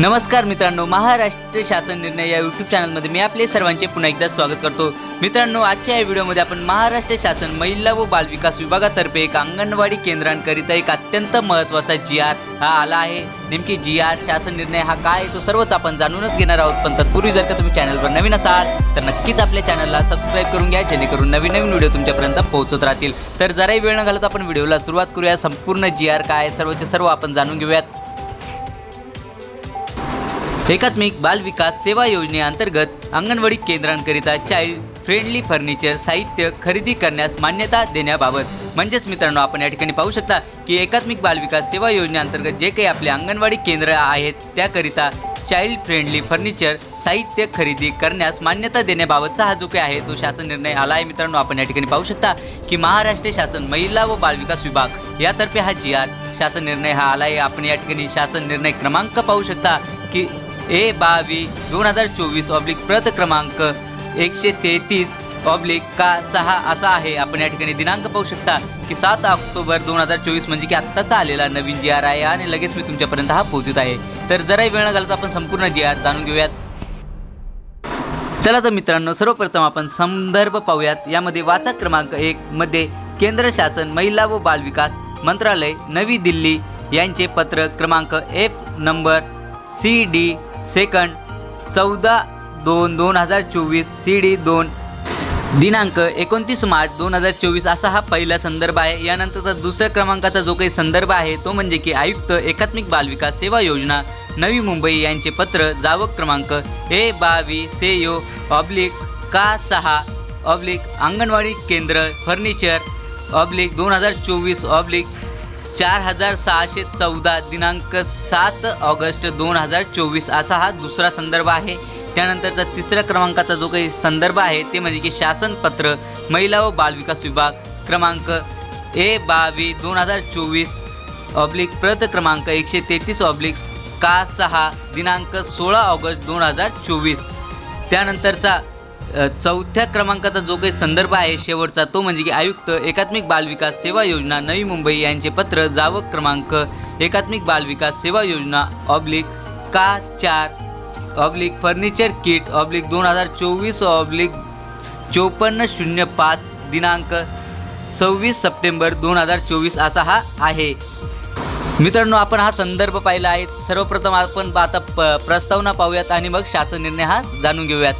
नमस्कार मित्रांनो महाराष्ट्र शासन निर्णय या यूट्यूब चॅनलमध्ये मी आपले सर्वांचे पुन्हा एकदा स्वागत करतो. मित्रांनो आजच्या या व्हिडिओमध्ये आपण महाराष्ट्र शासन महिला व बालविकास विभागातर्फे एक अंगणवाडी केंद्रांकरिता एक अत्यंत महत्त्वाचा जी आर हा आला आहे. नेमकी जी आर शासन निर्णय हा काय आहे तो सर्वच आपण जाणूनच घेणार आहोत. पण तत्पूर्वी जर का तुम्ही चॅनलवर नवीन असाल तर नक्कीच आपल्या चॅनलला सबस्क्राईब करून घ्या जेणेकरून नवीन नवीन व्हिडिओ तुमच्यापर्यंत पोहोचत राहतील. तर जराही वेळ न घालत आपण व्हिडिओला सुरुवात करूया. संपूर्ण जी आर काय आहे सर्वचे सर्व आपण जाणून घेऊयात. एकात्मिक बाल विकास सेवा योजनेअंतर्गत अंगणवाडी केंद्रांकरिता चाइल्ड फ्रेंडली फर्निचर साहित्य खरेदी करण्यास मान्यता देण्याबाबत. म्हणजेच मित्रांनो आपण या ठिकाणी पाहू शकता की एकात्मिक बाल विकास सेवा योजनेअंतर्गत जे काही आपले अंगणवाडी केंद्र आहेत त्याकरिता चाइल्ड फ्रेंडली फर्निचर साहित्य खरेदी करण्यास मान्यता देण्याबाबतचा हा जो काही आहे तो शासन निर्णय आला आहे. मित्रांनो आपण या ठिकाणी पाहू शकता की महाराष्ट्र शासन महिला व बालविकास विभाग यातर्फे हा जी आर शासन निर्णय हा आला आहे. आपण या ठिकाणी शासन निर्णय क्रमांक पाहू शकता की ए बावी दोन हजार चोवीस ऑब्लिक प्रत क्रमांक एकशे तेहतीस ऑब्लिक का सहा असा आहे. आपण या ठिकाणी दिनांक पाहू शकता की सात ऑक्टोबर दोन हजार चोवीस म्हणजे की आत्ताचा आलेला नवीन जी आर आहे आणि लगेच मी तुमच्यापर्यंत हा पोहोचत आहे. तर जराही वेळ न घालता आपण संपूर्ण जी आर जाणून घेऊयात. चला तर मित्रांनो सर्वप्रथम आपण संदर्भ पाहूयात. यामध्ये वाचक क्रमांक एक मध्ये केंद्र शासन महिला व बाल विकास मंत्रालय नवी दिल्ली यांचे पत्र क्रमांक F number C D second चौदा दोन दोन हजार चोवीस सी डी दोन. दिनांक एकोणतीस मार्च दोन हजार चोवीस असा हा पहिला संदर्भ आहे. यानंतरचा दुसऱ्या क्रमांकाचा जो काही संदर्भ आहे तो म्हणजे की आयुक्त एकात्मिक बालविकास सेवा योजना नवी मुंबई यांचे पत्र जावक क्रमांक ए बावी से यो ऑब्लिक का सहा ऑब्लिक अंगणवाडी केंद्र फर्निचर ऑब्लिक दोन हजार चोवीस ऑब्लिक चार हजार सहाशे चौदा दिनांक सात ऑगस्ट दोन हजार चोवीस असा हा दुसरा संदर्भ आहे. त्यानंतरचा तिसऱ्या क्रमांकाचा जो काही संदर्भ आहे ते म्हणजे की शासनपत्र महिला व बालविकास विभाग क्रमांक ए बावी दोन हजार चोवीस ऑब्लिक प्रत क्रमांक एकशे तेहतीस ऑब्लिक का सहा दिनांक सोळा ऑगस्ट दोन हजार चोवीस. त्यानंतरचा चौथ्या क्रमांकाचा जो काही संदर्भ आहे शेवटचा तो म्हणजे की आयुक्त एकात्मिक बालविकास सेवा योजना नवी मुंबई यांचे पत्र जावक क्रमांक एकात्मिक बालविकास सेवा योजना ऑब्लिक का चार ऑब्लिक फर्निचर किट ऑब्लिक दोन हजार चोवीस ऑब्लिक चोपन्न शून्य पाच दिनांक सव्वीस सप्टेंबर दोन हजार चोवीस असा हा आहे. मित्रांनो आपण हा संदर्भ पाहिला आहे. सर्वप्रथम आपण आता प प्रस्तावना पाहूयात आणि मग शासन निर्णय हा जाणून घेऊयात.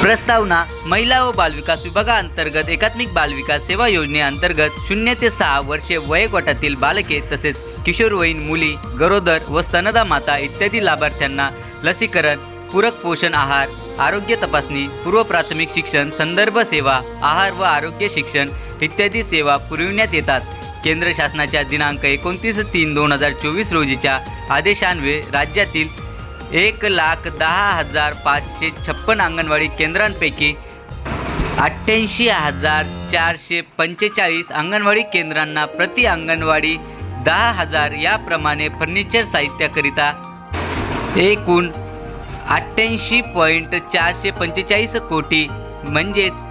प्रस्तावना महिला व बालविकास विभागाअंतर्गत एकात्मिक बालविकास सेवा योजनेअंतर्गत शून्य ते सहा वर्षे वयोगटातील बालके तसेच किशोरवयीन मुली गरोदर व स्तनदा माता इत्यादी लाभार्थ्यांना लसीकरण पूरक पोषण आहार आरोग्य तपासणी पूर्व प्राथमिक शिक्षण संदर्भ सेवा आहार व आरोग्य शिक्षण इत्यादी सेवा पुरविण्यात येतात. केंद्र शासनाच्या दिनांक एकोणतीस तीन दोन हजार चोवीस रोजीच्या आदेशान्वये राज्यातील एक लाख दहा हजार पाचशे छप्पन अंगणवाडी केंद्रांपैकी अठ्ठ्याऐंशी हजार चारशे पंचेचाळीस अंगणवाडी केंद्रांना प्रति अंगणवाडी दहा हजार याप्रमाणे फर्निचर साहित्याकरिता एकूण अठ्ठ्याऐंशी पॉईंट चारशे पंचेचाळीस कोटी म्हणजेच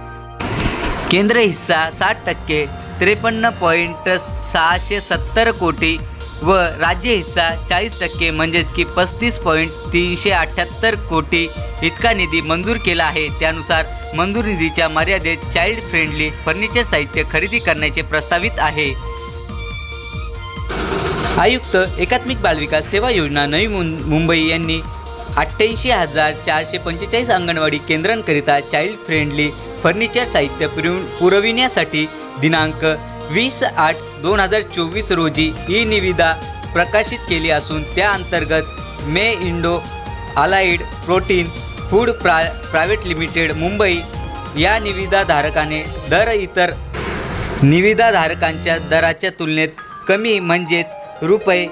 केंद्र हिस्सा साठ टक्के त्रेपन्न पॉईंट सहाशे सत्तर कोटी व राज्य हिस्सा चाळीस टक्के म्हणजेच की पस्तीस पॉईंट तीनशे अठ्ठ्याहत्तर कोटी इतका निधी मंजूर केला आहे. त्यानुसार मंजूर निधीच्या मर्यादेत चाइल्ड फ्रेंडली फर्निचर साहित्य खरेदी करण्याचे प्रस्तावित आहे. आयुक्त एकात्मिक बालविकास सेवा योजना नवी मुं- मुंबई यांनी अठ्ठ्याऐंशी हजार चारशे पंचेचाळीस अंगणवाडी केंद्रांकरिता चाइल्ड फ्रेंडली फर्निचर साहित्य पुरव पुरविण्यासाठी दिनांक वीस आठ दोन हजार चोवीस रोजी ही निविदा प्रकाशित केली असून त्या अंतर्गत मे इंडो अलाइड प्रोटीन फूड प्रा प्रायव्हेट लिमिटेड मुंबई या निविदाधारकाने दर इतर निविदाधारकांच्या दराच्या तुलनेत कमी म्हणजेच रुपये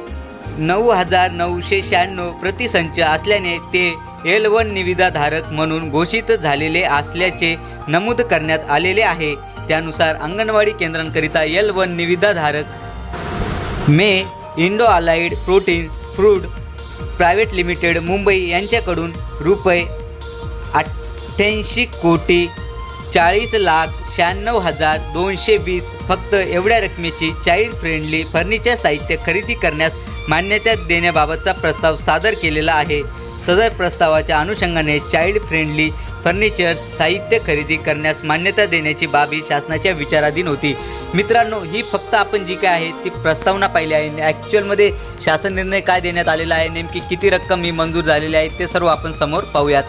नऊ हजार नऊशे शहाण्णव प्रतिसंच असल्याने ते एल वन निविदाधारक म्हणून घोषित झालेले असल्याचे नमूद करण्यात आलेले आहे. त्यानुसार अंगणवाडी केंद्रांकरिता एल वन निविदाधारक मे Indo allied protein food private limited Mumbai यांच्याकडून रुपये अठ्ठ्याऐंशी कोटी चाळीस लाख शहाण्णव हजार दोनशे वीस फक्त एवढ्या रकमेची चाईल्ड फ्रेंडली फर्निचर साहित्य खरेदी करण्यास मान्यता देण्याबाबतचा प्रस्ताव सादर केलेला आहे. सदर प्रस्तावाच्या अनुषंगाने चाइल्ड फ्रेंडली फर्निचर साहित्य खरेदी करण्यास मान्यता देण्याची बाब ही शासनाच्या विचाराधीन होती. मित्रांनो ही फक्त आपण जी काय आहे ती प्रस्तावना पाहिली आहे. ॲक्च्युअलमध्ये शासन निर्णय काय देण्यात आलेला आहे नेमकी किती रक्कम ही मंजूर झालेली आहे ते सर्व आपण समोर पाहूयात.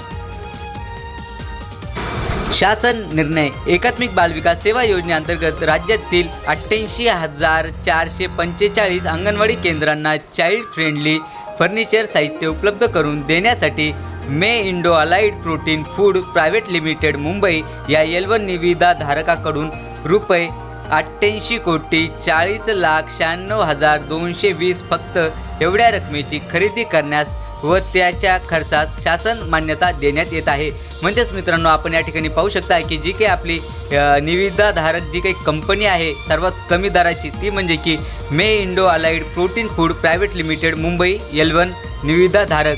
शासन निर्णय एकात्मिक बालविकास सेवा योजनेअंतर्गत राज्यातील अठ्ठ्याऐंशी हजार चारशे पंचेचाळीस अंगणवाडी केंद्रांना चाइल्ड फ्रेंडली फर्निचर साहित्य उपलब्ध करून देण्यासाठी मे Indo allied protein food private limited Mumbai या एलवन निविदा धारकाकडून रुपये अठ्ठ्याऐंशी कोटी चाळीस लाख शहाण्णव हजार दोनशे वीस फक्त एवढ्या रकमेची खरेदी करण्यास व त्याच्या खर्चास शासन मान्यता देण्यात येत आहे. म्हणजेच मित्रांनो आपण या ठिकाणी पाहू शकता की जी काही आपली निविदाधारक जी काही कंपनी आहे सर्वात कमी दराची ती म्हणजे की मे Indo allied protein food private limited Mumbai L one निविदाधारक.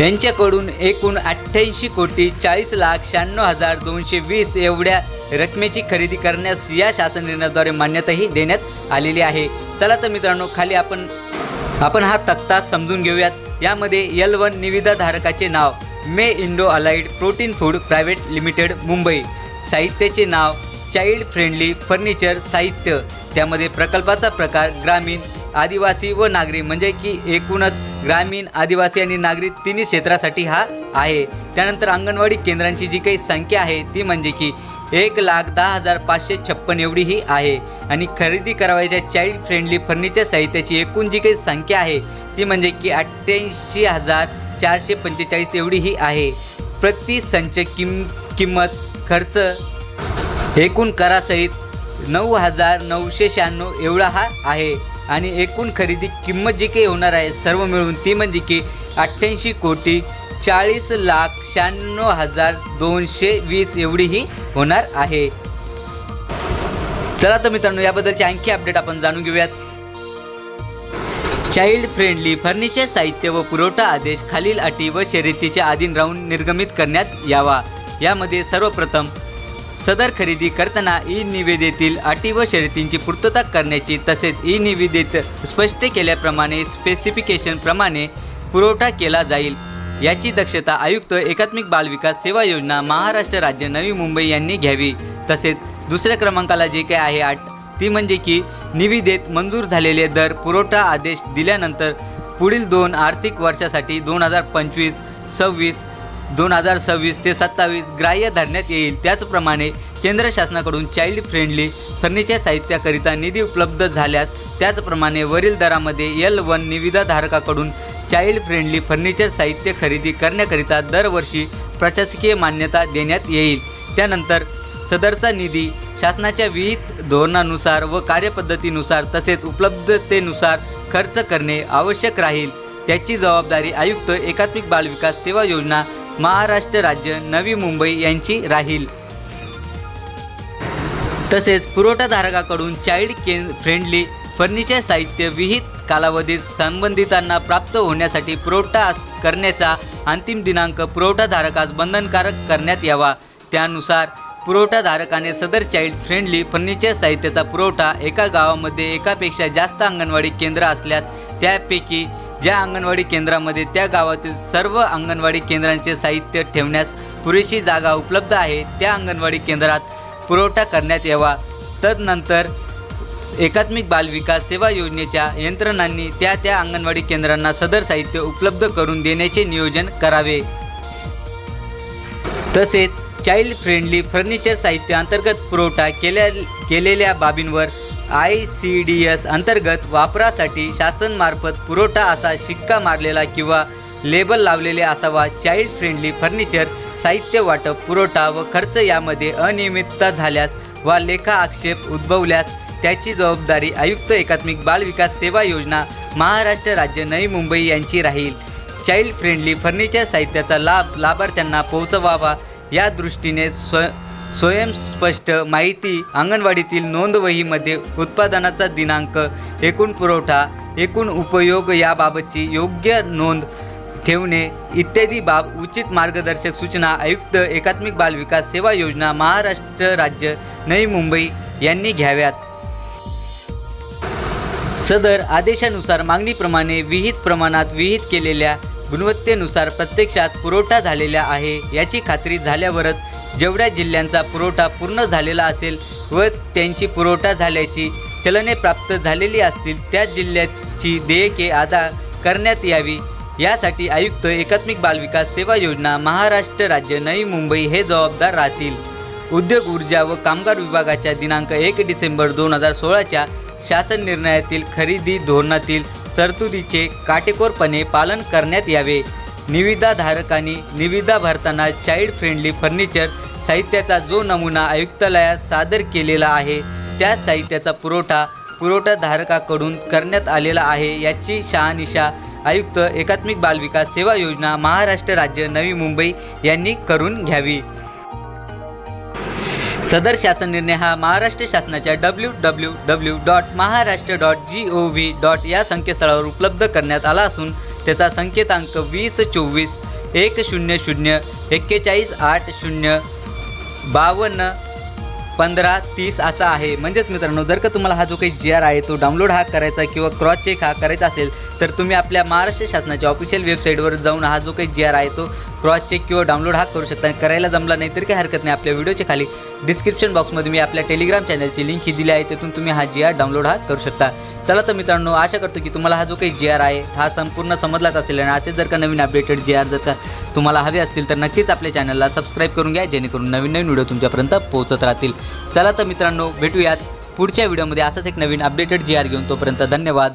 यांच्याकडून एकूण अठ्ठ्याऐंशी कोटी चाळीस लाख शहाण्णव हजार दोनशे वीस एवढ्या रकमेची खरेदी करण्यास या शासन निर्णयाद्वारे मान्यताही देण्यात आलेली आहे. चला तर मित्रांनो खाली आपण आपण हा तक्ता समजून घेऊयात. यामध्ये यल वन निविदाधारकाचे नाव मे Indo allied protein food private limited Mumbai. साहित्याचे नाव चाइल्ड फ्रेंडली फर्निचर साहित्य. त्यामध्ये प्रकल्पाचा प्रकार ग्रामीण आदिवासी व नागरी म्हणजे की एकूणच ग्रामीण आदिवासी आणि नागरी तिन्ही क्षेत्रासाठी हा आहे. त्यानंतर अंगणवाडी केंद्रांची जी काही संख्या आहे ती म्हणजे की एक लाख दहा हजार पाचशे छप्पन एवढी ही आहे. आणि खरेदी करावयाच्या चाइल्ड फ्रेंडली फर्निचर साहित्याची एकूण जी काही संख्या आहे ती म्हणजे की अठ्ठ्याऐंशी हजार चारशे पंचेचाळीस एवढी ही आहे. प्रति संच किम किंमत खर्च एकूण करासहित नऊ हजार नऊशे शहाण्णव एवढा हा आहे. आणि एकूण खरेदी किंमत जी काही होणार आहे सर्व मिळून ती म्हणजे की अठ्ठ्याऐंशी कोटी चाळीस लाख शहाण्णव हजार दोनशे वीस एवढीही होणार आहे. चला तर मित्रांनो याबद्दलचे आणखी अपडेट आपण जाणून घेऊयात. चाइल्ड फ्रेंडली फर्निचर साहित्य व पुरवठा आदेश खालील अटी व शर्यतीच्या अधीन राहून निर्गमित करण्यात यावा. यामध्ये सर्वप्रथम सदर खरेदी करताना ई निविदेतील अटी व शर्यतींची पूर्तता करण्याची तसेच ई निविदेत स्पष्ट केल्याप्रमाणे स्पेसिफिकेशन प्रमाणे पुरवठा केला जाईल. याची दक्षता आयुक्त एकात्मिक बालविकास सेवा योजना महाराष्ट्र राज्य नवी मुंबई यांनी घ्यावी. तसेच दुसऱ्या क्रमांकाला जे काय आहे आठ ती म्हणजे की निविदेत मंजूर झालेले दर पुरवठा आदेश दिल्यानंतर पुढील दोन आर्थिक वर्षासाठी दोन हजार पंचवीस सव्वीस दोन हजार सव्वीस ते सत्तावीस ग्राह्य धरण्यात येईल. त्याचप्रमाणे केंद्र शासनाकडून चाइल्ड फ्रेंडली फर्निचर साहित्याकरिता निधी उपलब्ध झाल्यास त्याचप्रमाणे वरील दरामध्ये एल वन निविदाधारकाकडून चाइल्ड फ्रेंडली फर्निचर साहित्य खरेदी करण्याकरिता दरवर्षी प्रशासकीय मान्यता देण्यात येईल. त्यानंतर सदरचा निधी शासनाच्या विहित धोरणानुसार व कार्यपद्धतीनुसार तसेच उपलब्धतेनुसार खर्च करणे आवश्यक राहील. त्याची जबाबदारी आयुक्त एकात्मिक बालविकास सेवा योजना महाराष्ट्र राज्य नवी मुंबई यांची राहील. तसेच पुरवठाधारकाकडून चाइल्ड के फ्रेंडली फर्निचर साहित्य विहित कालावधीत संबंधितांना प्राप्त होण्यासाठी पुरवठा करण्याचा अंतिम दिनांक पुरवठाधारकास बंधनकारक करण्यात यावा. त्यानुसार पुरवठाधारकाने सदर चाइल्ड फ्रेंडली फर्निचर साहित्याचा पुरवठा एका गावामध्ये एकापेक्षा जास्त अंगणवाडी केंद्र असल्यास त्यापैकी ज्या अंगणवाडी केंद्रामध्ये त्या गावातील सर्व अंगणवाडी केंद्रांचे साहित्य ठेवण्यास पुरेशी जागा उपलब्ध आहे त्या अंगणवाडी केंद्रात पुरवठा करण्यात यावा. तदनंतर एकात्मिक बालविकास सेवा योजनेच्या यंत्रणांनी त्या त्या अंगणवाडी केंद्रांना सदर साहित्य उपलब्ध करून देण्याचे नियोजन करावे. तसेच चाइल्ड फ्रेंडली फर्निचर साहित्य अंतर्गत पुरवठा केल्या केलेल्या बाबींवर आय सी डी एस अंतर्गत वापरासाठी शासनमार्फत पुरवठा असा शिक्का मारलेला किंवा लेबल लावलेले असावा चाइल्ड फ्रेंडली फर्निचर साहित्य वाटप पुरवठा व खर्च यामध्ये अनियमितता झाल्यास वा लेखा आक्षेप उद्भवल्यास त्याची जबाबदारी आयुक्त एकात्मिक बालविकास सेवा योजना महाराष्ट्र राज्य नवी मुंबई यांची राहील. चाइल्ड फ्रेंडली फर्निचर साहित्याचा लाभ लाभार्थ्यांना पोहोचवावा या दृष्टीने स्व स्वयंस्पष्ट माहिती अंगणवाडीतील नोंदवहीमध्ये उत्पादनाचा दिनांक एकूण पुरवठा एकूण उपयोग याबाबतची योग्य नोंद ठेवणे इत्यादी बाब उचित मार्गदर्शक सूचना आयुक्त एकात्मिक बालविकास सेवा योजना महाराष्ट्र राज्य नवी मुंबई यांनी घ्याव्यात. सदर आदेशानुसार मागणीप्रमाणे विहित प्रमाणात विहित केलेल्या गुणवत्तेनुसार प्रत्यक्षात पुरवठा झालेला आहे याची खात्री झाल्यावरच जेवढ्या जिल्ह्यांचा पुरवठा पूर्ण झालेला असेल व त्यांची पुरवठा झाल्याची चलने प्राप्त झालेली असतील त्या जिल्ह्याची देयके अदा करण्यात यावी. यासाठी आयुक्त एकात्मिक बालविकास सेवा योजना महाराष्ट्र राज्य नवी मुंबई हे जबाबदार राहतील. उद्योग ऊर्जा व कामगार विभागाच्या दिनांक एक डिसेंबर दोन हजार सोळाच्या शासन निर्णयातील खरेदी धोरणातील तरतुदीचे काटेकोरपणे पालन करण्यात यावे. निविदाधारकांनी निविदा भरताना चाइल्ड फ्रेंडली फर्निचर साहित्याचा जो नमुना आयुक्तालयात सादर केलेला आहे त्या साहित्याचा पुरवठा पुरवठाधारकाकडून करण्यात आलेला आहे याची शहानिशा आयुक्त एकात्मिक बालविकास सेवा योजना महाराष्ट्र राज्य नवी मुंबई यांनी करून घ्यावी. सदर शासन निर्णय हा महाराष्ट्र शासनाच्या W W W dot Maharashtra dot G O V dot या संकेतस्थळावर उपलब्ध करण्यात आला असून त्याचा संकेतांक वीस चोवीस एक शून्य शून्य एक्केचाळीस आठ शून्य बावन्न पंधरा तीस असा आहे. म्हणजेच मित्रांनो जर का तुम्हाला हा जो काही जी आर आहे तो डाउनलोड हा करायचा किंवा क्रॉस चेक हा करायचा असेल तर तुम्ही आपल्या महाराष्ट्र शासनाच्या ऑफिशियल वेबसाईटवर जाऊन हा जो काही जी आर आहे तो क्रॉस चेक किंवा डाउनलोड हा करू शकता. करायला जमला नाही तरी काही हरकत नाही. आपल्या व्हिडिओच्या खाली डिस्क्रिप्शन बॉक्समध्ये मी आपल्या टेलिग्राम चॅनलची लिंक ही दिली आहे. तिथून तुम्ही हा जी आर डाउनलोड हा करू शकता. चला तर मित्रांनो आशा करतो की तुम्हाला हा जो काही जी आर आहे हा संपूर्ण समजलाच असेल. आणि असे जर का नवीन अपडेटेड जी आर जर का तुम्हाला हवे असतील तर नक्कीच आपल्या चॅनलला सबस्क्राईब करून घ्या जेणेकरून नवीन नवीन व्हिडिओ तुमच्यापर्यंत पोहोचत राहतील. चला तर मित्रांनो भेटूयात पुढच्या व्हिडिओमध्ये असंच एक नवीन अपडेटेड जी आर घेऊन. तोपर्यंत धन्यवाद.